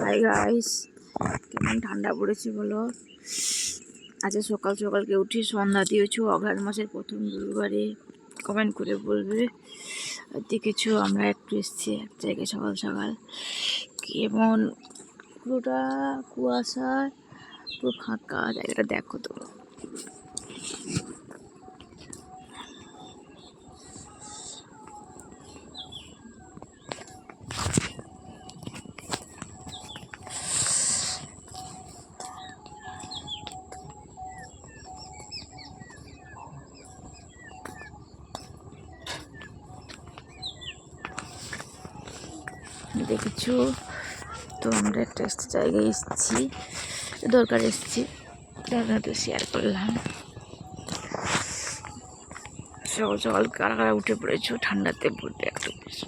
Hi guys কেমন ঠান্ডা পড়েছে বলো? আজকে সকাল সকালকে উঠি, সন্ধ্যা দিয়েছ অঘাড় মাসের প্রথম গুরুবারে কমেন্ট করে বলবে। আর দেখেছ, আমরা একটু এসছি এক জায়গায় সকাল সকাল। কেমন? পুরোটা কুয়াশায় পুরো ফাঁকা জায়গাটা দেখো তো দেখেছ? তো আমরা একটা জায়গায় এসেছি, দরকার এসেছি তো শেয়ার করলাম। সকাল সকাল কারা কারা উঠে পড়েছো? ঠান্ডাতে পড়তে একটু বেশি।